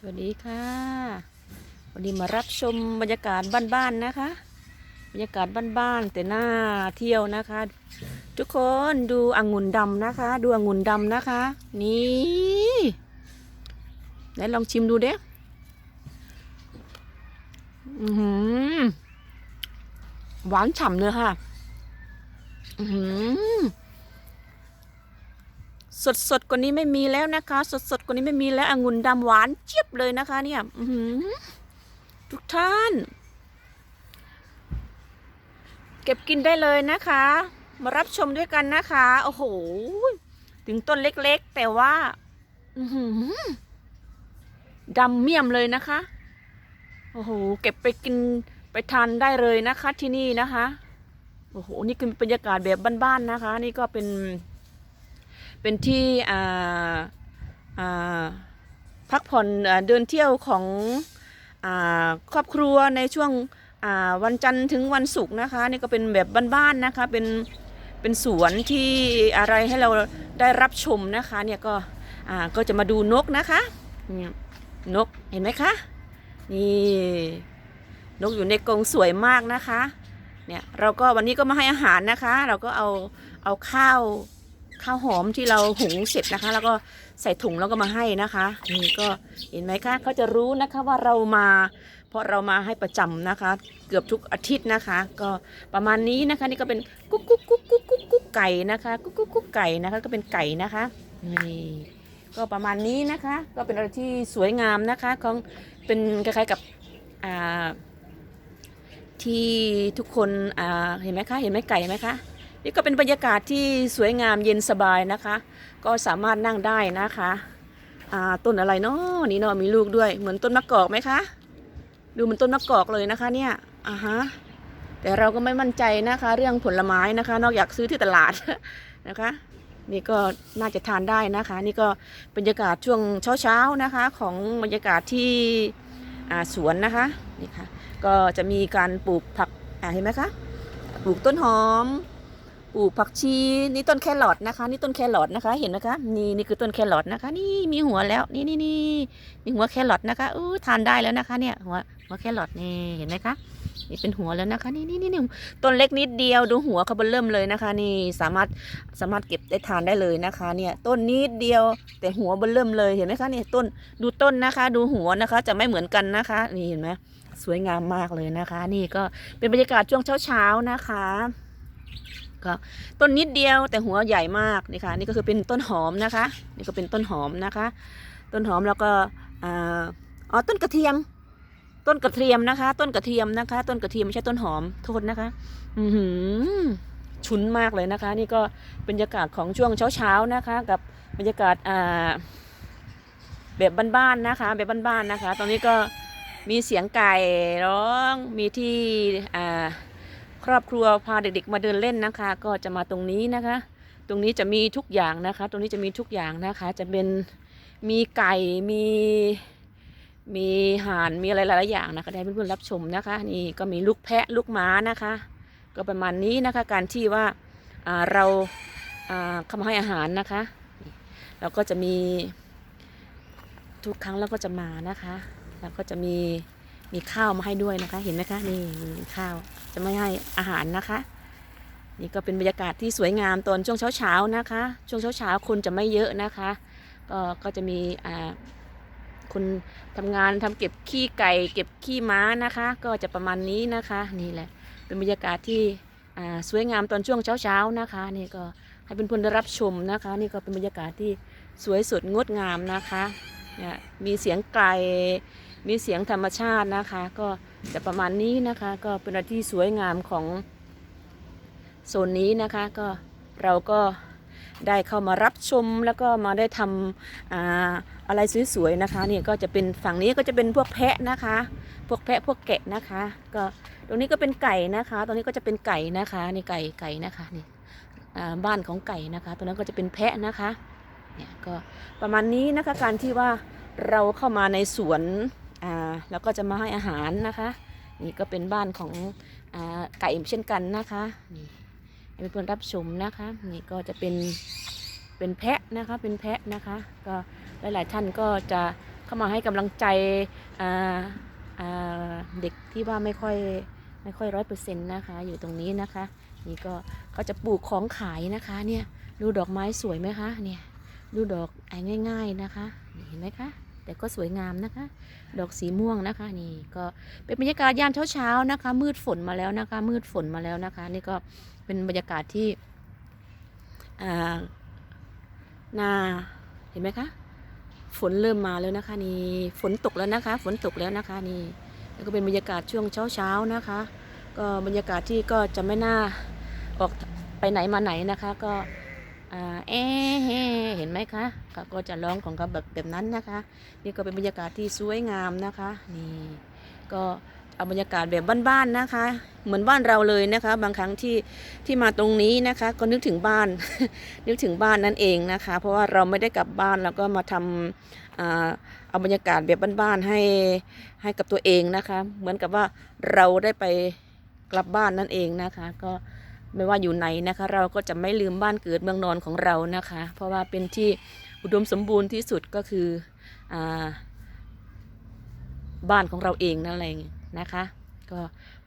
สวัสดีค่ะ วันนี้มารับชมบรรยากาศบ้านๆนะคะ บรรยากาศบ้านๆแต่หน้าเที่ยวนะคะ ทุกคนดูองุ่นดำนะคะ ดูองุ่นดำนะคะ นี่ไหนลองชิมดูเด้อือหือหวานฉ่ำเลยค่ะ อือ สดสดกว่านี้ไม่มีแล้วนะคะ สดสดกว่านี้ไม่มีแล้วองุ่นดำหวานเจี๊ยบเลยนะคะเนี่ยออืทุกท่าน เก็บกินได้เลยนะคะ มารับชมด้วยกันนะคะ โอ้โห ถึงต้นเล็กๆ แต่ว่าดำเมี่ยมเลยนะคะ โอ้โห เก็บไปกินไปทานได้เลยนะคะที่นี่นะคะ โอ้โห นี่คือบรรยากาศแบบบ้านๆนะคะ นี่ก็เป็น เป็นที่พักผ่อนเดินเที่ยวของอครอบครัวในช่วงวันจันทร์ถึงวันศุกร์นะคะนี่ก็เป็นแบบบ้านๆนะคะเป็นเป็นสวนที่อะไรให้เราได้รับชมนะคะเนี่ยก็ก็จะมาดูนกนะคะนกเห็นไหมคะนี่นกอยู่ในกรงสวยมากนะคะเนี่ยเราก็วันนี้ก็มาให้อาหารนะคะ เราก็เอาเอาข้าว ข้าวหอมที่เราหุงเสร็จนะคะ แล้วก็ใส่ถุงแล้วก็มาให้นะคะ นี่ก็เห็นไหมคะเขาจะรู้นะคะว่าเรามา เพราะเรามาให้ประจำนะคะ เกือบทุกอาทิตย์นะคะ ก็ประมาณนี้นะคะ นี่ก็เป็นกุ๊กกุ๊กกุ๊กกุ๊กกุ๊กกุ๊กไก่นะคะกุ๊กกุ๊กกุ๊กไก่นะคะก็เป็นไก่นะคะนี่ก็ประมาณนี้นะคะ ก็เป็นอะไรที่สวยงามนะคะของเป็นคล้ายๆกับอ่าที่ทุกคนอ่าเห็นไหมคะ เห็นไหมไก่ไหมคะ นี่ก็เป็นบรรยากาศที่สวยงามเย็นสบายนะคะ ก็สามารถนั่งได้นะคะต้นอะไรเนาะนี่เนาะมีลูกด้วย เหมือนต้นมะกอกไหมคะ ดูเหมือนต้นมะกอกเลยนะคะเนี่ยอ่าฮะแต่เราก็ไม่มั่นใจนะคะ เรื่องผลไม้นะคะ นอกจากซื้อที่ตลาดนะคะ นี่ก็น่าจะทานได้นะคะ นี่ก็บรรยากาศช่วงเช้าๆนะคะ ของบรรยากาศที่สวนนะคะนี่ค่ะก็จะมีการปลูกผักอ่าเห็นไหมคะปลูกต้นหอม ปลูกผักชีนี่ต้นแครอทนะคะ นี่ต้นแครอทนะคะ เห็นไหมคะนี่นี่คือต้นแครอทนะคะ นี่มีหัวแล้ว นี่นี่นี่มีหัวแครอทนะคะอู้ทานได้แล้วนะคะ เนี่ยหัวหัวแครอทนี่เห็นไหมคะนี่เป็นหัวแล้วนะคะ นี่นี่นี่ต้นเล็กนิดเดียวดูหัวเขาเบนเริ่มเลยนะคะ นี่สามารถสามารถเก็บได้ทานได้เลยนะคะ เนี่ยต้นนิดเดียวแต่หัวเบนเริ่มเลยเห็นไหมคะนี่ต้นดูต้นนะคะ ดูหัวนะคะ จะไม่เหมือนกันนะคะ นี่เห็นไหมสวยงามมากเลยนะคะ นี่ก็เป็นบรรยากาศช่วงเช้าๆนะคะ ก็ต้นนิดเดียวแต่หัวใหญ่มากนี่ค่ะนี่ก็คือเป็นต้นหอมนะคะ นี่ก็เป็นต้นหอมนะคะ ต้นหอมแล้วก็อ๋อต้นกระเทียม ต้นกระเทียมนะคะ ต้นกระเทียมนะคะ ต้นกระเทียมไม่ใช่ต้นหอมโทษนะคะ อือหือชุนมากเลยนะคะ นี่ก็บรรยากาศของช่วงเช้าๆนะคะ กับบรรยากาศอ่าแบบบ้านๆนะคะ แบบบ้านๆนะคะ ตอนนี้ก็มีเสียงไก่ร้องมีที่อ่า ครอบครัวพาเด็กๆมาเดินเล่นนะคะ ก็จะมาตรงนี้นะคะ ตรงนี้จะมีทุกอย่างนะคะ ตรงนี้จะมีทุกอย่างนะคะ จะเป็นมีไก่มีมีห่านมีอะไรหลายๆอย่างนะคะได้เพื่อนๆรับชมนะคะ นี่ก็มีลูกแพะลูกม้านะคะ ก็ประมาณนี้นะคะ การที่ว่าเราเข้ามาให้อาหารนะคะเราก็จะมีทุกครั้งเราก็จะมานะคะ แล้วก็จะมี มีข้าวมาให้ด้วยนะคะ เห็นไหมคะนี่มีข้าวจะไม่ให้อาหารนะคะ นี่ก็เป็นบรรยากาศที่สวยงามตอนช่วงเช้าๆนะคะ ช่วงเช้าๆคนจะไม่เยอะนะคะ ก็ก็จะมีอ่าคนทำงานทำเก็บขี้ไก่ เก็บขี้ม้านะคะ ก็จะประมาณนี้นะคะนี่แหละ เป็นบรรยากาศที่สวยงามตอนช่วงเช้าๆนะคะนี่ก็ให้เพื่อนได้รับชมนะคะ นี่ก็เป็นบรรยากาศที่สวยสดงดงามนะคะเนี่ยมีเสียงไก่ มีเสียงธรรมชาตินะคะ ก็จะประมาณนี้นะคะ ก็เป็นอะไรที่สวยงามของโซนนี้นะคะ ก็เราก็ได้เข้ามารับชมแล้วก็มาได้ทำออะไรสวยๆนะคะนี่ก็จะเป็นฝั่งนี้ก็จะเป็นพวกแพะนะคะ พวกแพะพวกแกะนะคะ ก็ตรงนี้ก็เป็นไก่นะคะ ตรงนี้ก็จะเป็นไก่นะคะนี่ไก่ไก่นะคะนี่บ้านของไก่นะคะ ตรงนั้นก็จะเป็นแพะนะคะเนี่ยก็ประมาณนี้นะคะการที่ว่าเราเข้ามาในสวน อ่าแล้วก็จะมาให้อาหารนะคะ นี่ก็เป็นบ้านของอาไก่เช่นกันนะคะนี่เพื่อนรับชมนะคะ นี่ก็จะเป็นเป็นแพะนะคะเป็นแพะนะคะ ก็หลายๆท่านก็จะเข้ามาให้กำลังใจอ่าอ่าเด็กที่ว่าไม่ค่อยไม่ค่อยร้อยเปอร์เซ็นต์นะคะ อยู่ตรงนี้นะคะ นี่ก็เขาจะปลูกของขายนะคะเนี่ยดูดอกไม้สวยไหมคะเนี่ยดูดอกไอ้ง่าย ๆนะคะเห็นไหมคะ แต่ก็สวยงามนะคะ ดอกสีม่วงนะคะนี่ก็เป็นบรรยากาศยามเช้าๆนะคะ มืดฝนมาแล้วนะคะ มืดฝนมาแล้วนะคะ นี่ก็เป็นบรรยากาศที่อ่านาเห็นไหมคะฝนเริ่มมาแล้วนะคะนี่ฝนตกแล้วนะคะ ฝนตกแล้วนะคะนี่แล้วก็เป็นบรรยากาศช่วงเช้าๆนะคะ ก็บรรยากาศที่ก็จะไม่น่าออกไปไหนมาไหนนะคะ ก็ เอ๊ะเห็นไหมคะเขาก็จะร้องของเขาแบบแบบนั้นนะคะ นี่ก็เป็นบรรยากาศที่สวยงามนะคะ นี่ก็เอาบรรยากาศแบบบ้านๆนะคะ เหมือนบ้านเราเลยนะคะ บางครั้งที่ที่มาตรงนี้นะคะ ก็นึกถึงบ้าน นึกถึงบ้านนั่นเองนะคะ เพราะว่าเราไม่ได้กลับบ้านแล้วก็มาทำเอาบรรยากาศแบบบ้านๆให้ให้กับตัวเองนะคะ เหมือนกับว่าเราได้ไปกลับบ้านนั่นเองนะคะ ก็ ไม่ว่าอยู่ไหนนะคะ เราก็จะไม่ลืมบ้านเกิดเมืองนอนของเรานะคะ เพราะว่าเป็นที่อุดมสมบูรณ์ที่สุดก็คืออบ้านของเราเองนั่นเองนะคะ ก็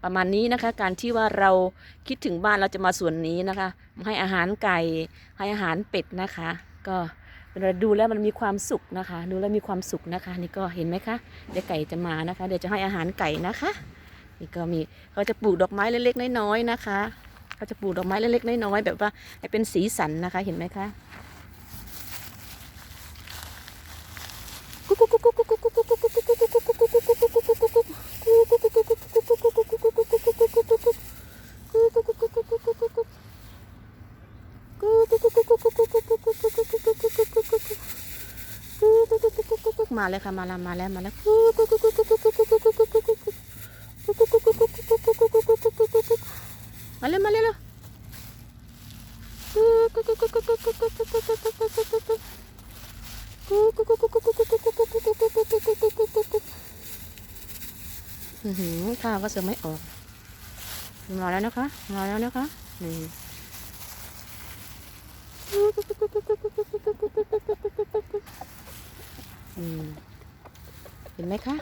ประมาณนี้นะคะ การที่ว่าเราคิดถึงบ้านเราจะมาส่วนนี้นะคะ ให้อาหารไก่ให้อาหารเป็ดนะคะ ก็เป็นอะไรดูแล้วมันมีความสุขนะคะ ดูแล้วมีความสุขนะคะ นี่ก็เห็นไหมคะเดี๋ยวไก่จะมานะคะ เดี๋ยวจะให้อาหารไก่นะคะ นี่ก็มีเขาจะปลูกดอกไม้เล็กๆน้อยๆนะคะ เขาจะปลูกดอกไม้เล็กๆน้อยๆแบบว่าให้เป็นสีสันนะคะ เห็นไหมคะมาเลยค่ะมาแล้วมาแล้วมาแล้วเลยมาเลยเลยอื้อหือ ข้าวก็เสือไม่ออกมาแล้วนะคะมาแล้วนะคะนี่เห็นไหมคะ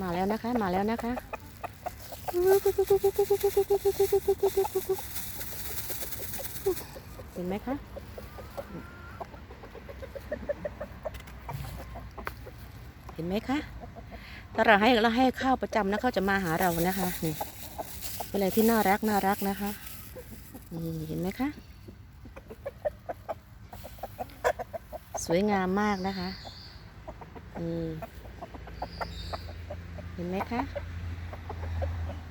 มาแล้วนะคะ มาแล้วนะคะเห็นไหมคะ ห็นไหมคะถ้าเราให้เราให้ข้าวประจำนะเขาจะมาหาเรานะคะนี่เป็นอะไรที่น่ารักน่ารักนะคะนี่เห็นไหมคะสวยงามมากนะคะนี่เห็นไหมคะ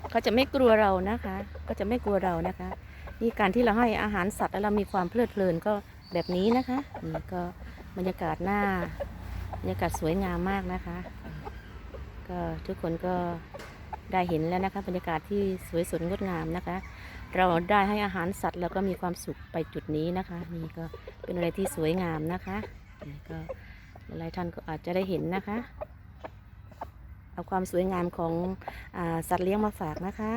เขาจะไม่กลัวเรานะคะ ก็จะไม่กลัวเรานะคะ นี่การที่เราให้อาหารสัตว์แล้วเรามีความเพลิดเพลินก็แบบนี้นะคะนี่ก็บรรยากาศหน้า บรรยากาศสวยงามมากนะคะ ก็ทุกคนก็ได้เห็นแล้วนะคะบรรยากาศที่สวยสดงดงามนะคะ เราได้ให้อาหารสัตว์แล้วก็มีความสุขไปจุดนี้นะคะ นี่ก็เป็นอะไรที่สวยงามนะคะนี่ก็หลายท่านก็อาจจะได้เห็นนะคะ เอาความสวยงามของอสัตว์เลี้ยงมาฝากนะคะ